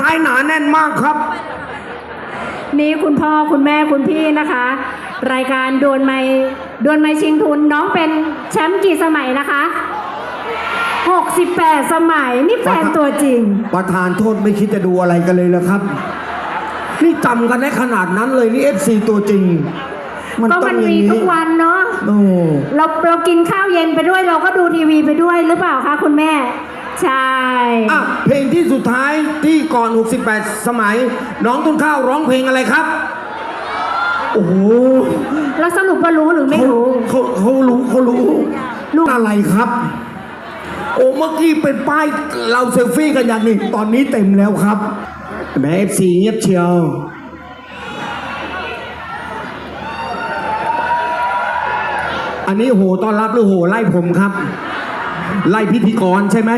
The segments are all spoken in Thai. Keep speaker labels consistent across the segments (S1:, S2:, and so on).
S1: ซ้ายหนาแน่นมากครับ
S2: นี่คุณพ่อคุณแม่คุณพี่นะคะ รายการดวลไม้ดวลไม้ชิงทุนน้องเป็นแชมป์กี่สมัยนะคะ 68 สมัยนี่แฟนตัวจริง
S1: ประธานโทษไม่คิดจะดูอะไรกันเลยเหรอครับ นี่จำกันได้ขนาดนั้นเลยนี่เอฟซีตัวจริง มัน
S2: ก็
S1: ต้อ
S2: มั
S1: ง
S2: น
S1: อย่า
S2: มี
S1: ง
S2: ทุ
S1: นี้
S2: กวันเนาะ
S1: โอ้
S2: เราเรากินข้าวเย็นไปด้วยเราก็ดูทีวีไปด้วยหรือเปล่าคะคุณแม่ ใช่
S1: อะเพลงที่สุดท้ายที่ก่อน 68 สมัย น้องต้นข้าวร้องเพลงอะไรครับ โอ้โห
S2: แล้วสรุปว่ารู้หรือไม่
S1: เขา
S2: รู้
S1: เขาเขารู้เขารู้
S2: รู้
S1: อะไรครับ โอ้เมื่อกี้เป็นป้ายเราเซลฟี่กันอย่างนี้ตอนนี้เต็มแล้วครับแม่เอฟซีเงียบเชียว อันนี้โหต้อนรับหรือโหไล่ผมครับ ไล่พิธีกรใช่ไหม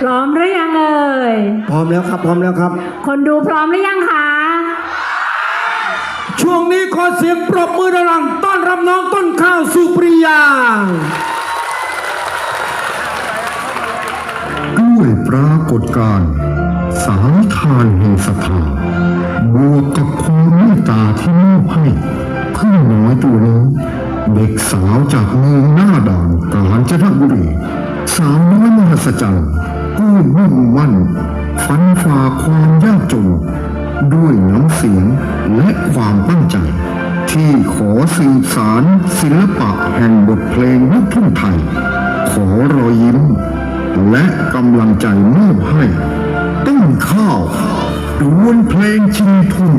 S2: พร้อมหรือยังเอ่ย
S1: พร้อมแล้วครับ พร้อมแล้วครับ
S2: คนดูพร้อมหรือยังคะ
S1: ช่วงนี้ขอเสียงปรบมือดังๆต้อนรับน้องต้นข้าวสุปริยา
S3: ด้วยปรากฏการณ์สายทานแห่งศรัทธาบวกกับความเมตตาที่มอบให้เพื่อนน้อยตัวน้อย เด็กสาวจากเมืองหน้าด่านกาญจนบุรีสาวน้อยมหัศจรรย์ผู้มุ่งมั่นฟันฝ่าความยากจน ด้วยน้ำเสียงและความตั้งใจ ที่ขอสื่อสารศิลปะแห่งบทเพลงลูกทุ่งไทย ขอรอยยิ้ม และกำลังใจมอบให้ต้นข้าวดวลเพลงชิงทุน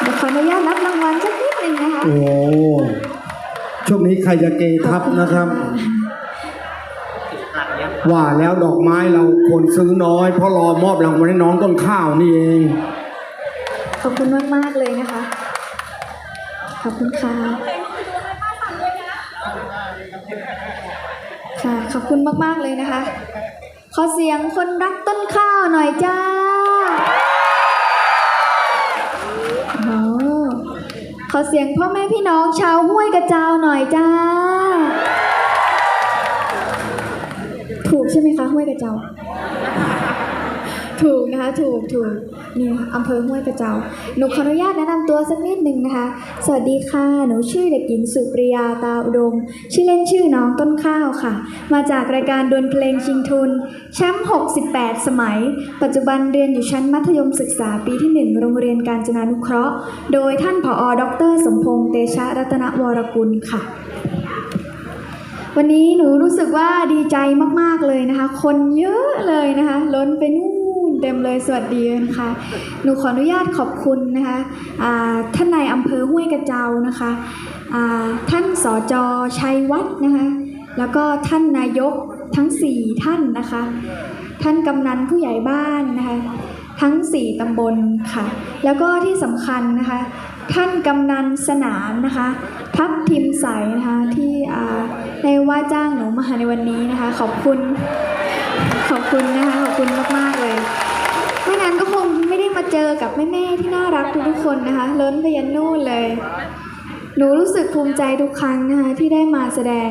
S2: เดี๋
S4: ยวขออนุญาตรับรางวัลสักนิดหนึ่งนะคะ
S1: โอ้ช่วงนี้ใครจะเกทับนะครับ ว่าแล้วดอกไม้เราคนซื้อน้อย เพราะรอมอบรางวัลให้น้องต้นข้าวนี่เอง
S4: ขอบคุณมากมากๆเลยนะคะ ขอบคุณค่ะค่ะ ขอบคุณมาก ๆ เลยนะคะ ขอเสียงคนรักต้นข้าวหน่อยจ้า ขอเสียงพ่อแม่พี่น้องชาวห้วยกระเจ้าหน่อยจ้า ถูกใช่ไหมคะห้วยกระเจ้า ถูกนะคะ ถูกถูก นี่อำเภอห้วยกระเจ้าหนูขออนุญาตแนะนำตัวสักนิดหนึ่งนะคะ สวัสดีค่ะ หนูชื่อเด็กหญิงสุปริยาตาอุดม ชื่อเล่นชื่อน้องต้นข้าวค่ะ มาจากรายการดวลเพลงชิงทุน แชมป์ 68 สมัย ปัจจุบันเรียนอยู่ชั้นมัธยมศึกษาปีที่ 1 โรงเรียนการจนานุเคราะห์ โดยท่านผอ ดร สมพงษ์ เตชะรัตนวรกุลค่ะวันนี้หนูรู้สึกว่าดีใจมาก ๆ เลยนะคะ คนเยอะเลยนะคะ ล้นไปนู่น เต็มเลยสวัสดีนะคะ หนูขออนุญาตขอบคุณนะคะท่านนายอำเภอห้วยกระเจ้านะคะท่านสจชัยวัฒน์นะคะ แล้วก็ท่านนายกทั้ง 4 ท่านนะคะ ท่านกำนันผู้ใหญ่บ้านนะคะ ทั้ง 4ตำบลค่ะ แล้วก็ที่สำคัญนะคะ ท่านกำนันสนามนะคะ ทัพทิมใสนะคะที่ได้ว่าจ้างหนูมาในวันนี้นะคะ ขอบคุณ ขอบคุณนะคะ ขอบคุณมากๆ เลย ไม่งั้นก็คงไม่ได้มา เจอกับแม่ๆที่น่ารักทุกๆคนนะคะล้นไปยันนู่นเลย หนูรู้สึกภูมิใจทุกครั้งนะคะที่ได้มาแสดง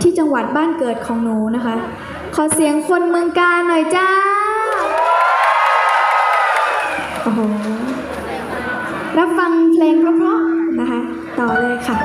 S4: ที่จังหวัดบ้านเกิดของหนูนะคะ ขอเสียงคนเมืองกาหน่อยจ้าโอ้โหรับฟังเพลงเพราะๆนะคะ ต่อเลยค่ะ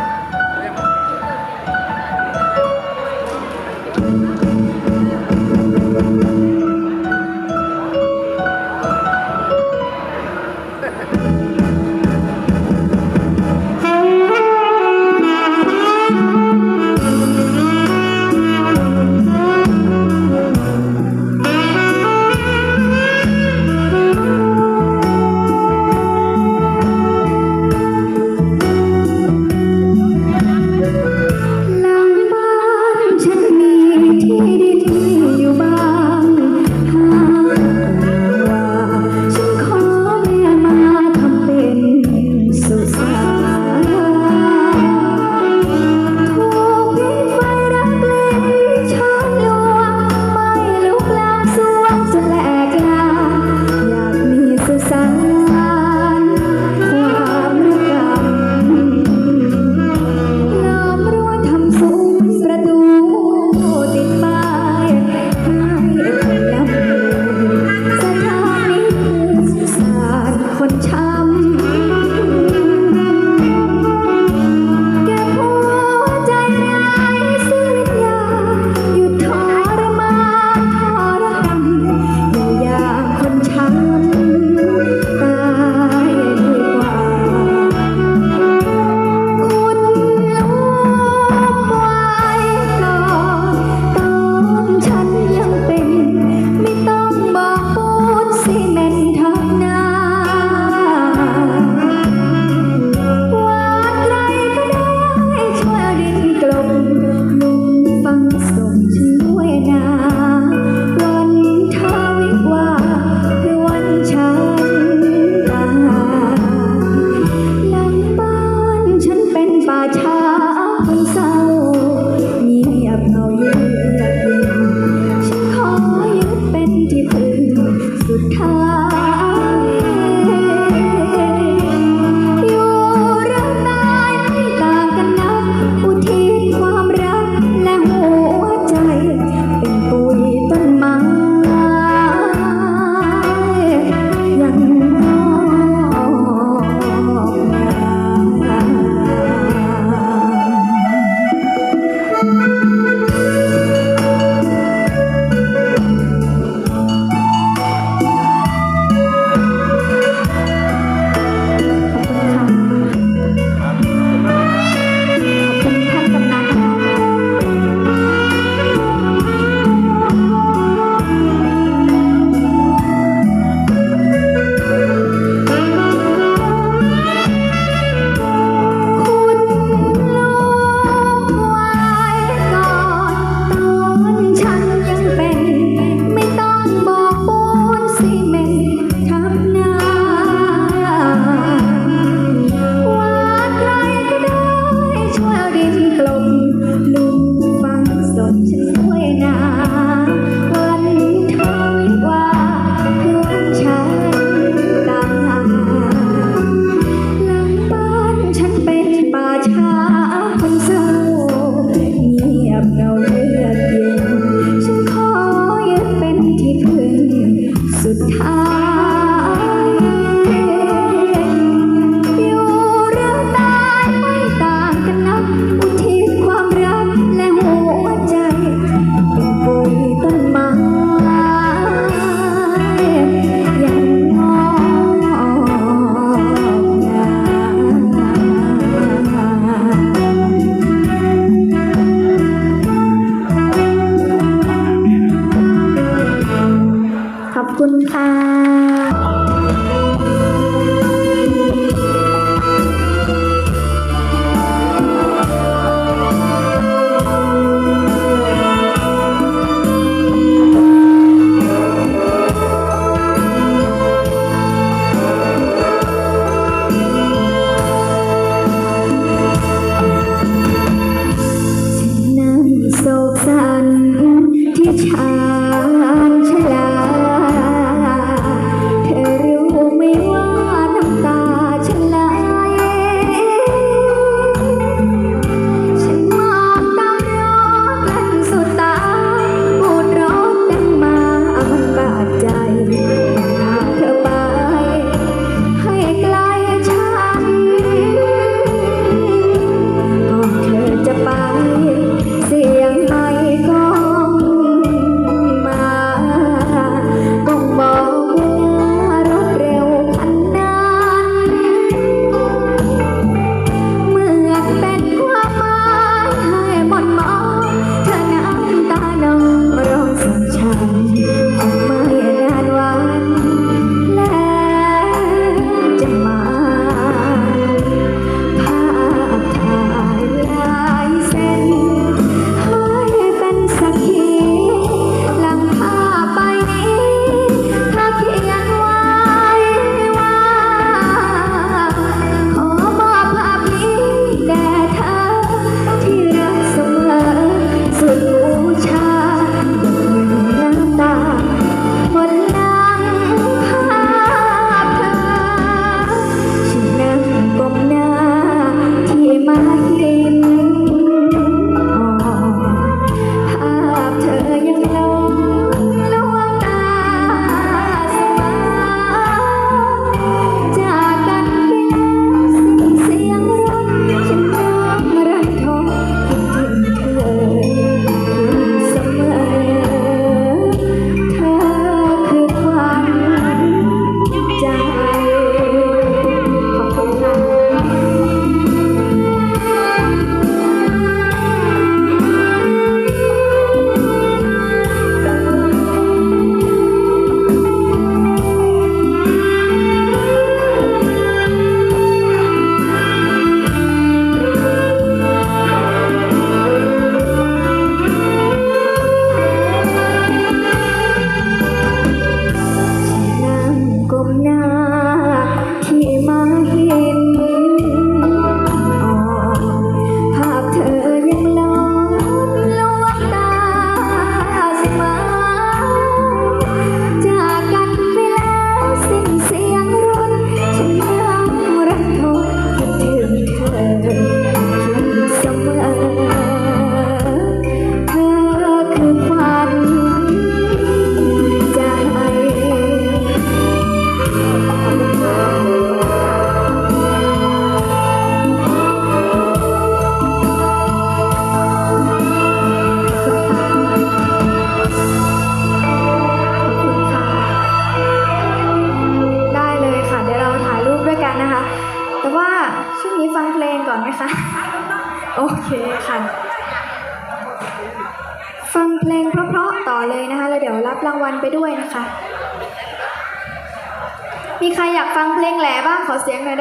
S4: now. 拜拜。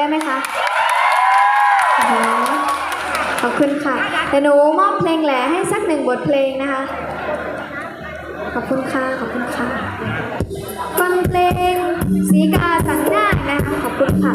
S4: ได้ไหมคะขอบคุณค่ะแต่หนูมอบเพลงแหล่ให้สักหนึ่งบทเพลงนะคะ ขอบคุณค่ะ ขอบคุณค่ะ ฟังเพลงสีกาสังหน้านะคะ ขอบคุณค่ะ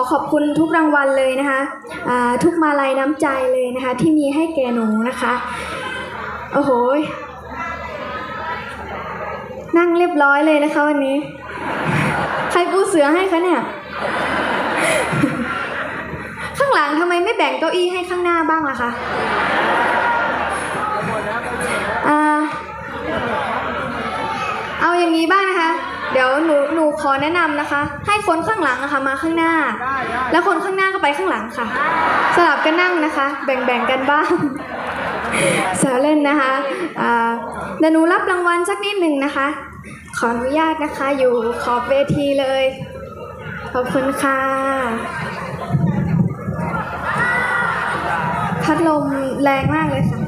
S4: ขอขอบคุณทุกรางวัลเลยนะคะทุกมาลัยน้ำใจเลยนะคะ ที่มีให้แกหนูนะคะ โอ้โห นั่งเรียบร้อยเลยนะคะวันนี้ ใครปูเสือให้คะเนี่ย ข้างหลังทำไมไม่แบ่งเก้าอี้ให้ข้างหน้าบ้างล่ะคะเอาอย่างนี้บ้างนะคะ เดี๋ยวหนูหนูขอแนะนำนะคะ ให้คนข้างหลังอะค่ะมาข้างหน้า แล้วคนข้างหน้าก็ไปข้างหลังค่ะ สลับกันนั่งนะคะ แบ่งๆกันบ้างแซวเล่นนะคะอ่าเดี๋ยวหนูรับรางวัลสักนิดหนึ่งนะคะ ขออนุญาตนะคะอยู่ขอบเวทีเลย ขอบคุณค่ะ พัดลมแรงมากเลยค่ะ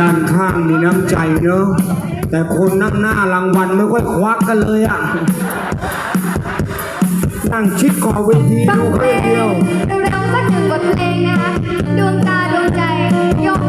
S1: ด้านข้างมีน้ำใจเนอะแต่คนนั่งหน้ารางวัลไม่ค่อยควักกันเลยอะ นั่งชิดขอบเวที
S4: ดูแค่เดียว
S1: เร็วๆก็ถึงบทเพลงนะคะดวงตาดว
S4: งใจยก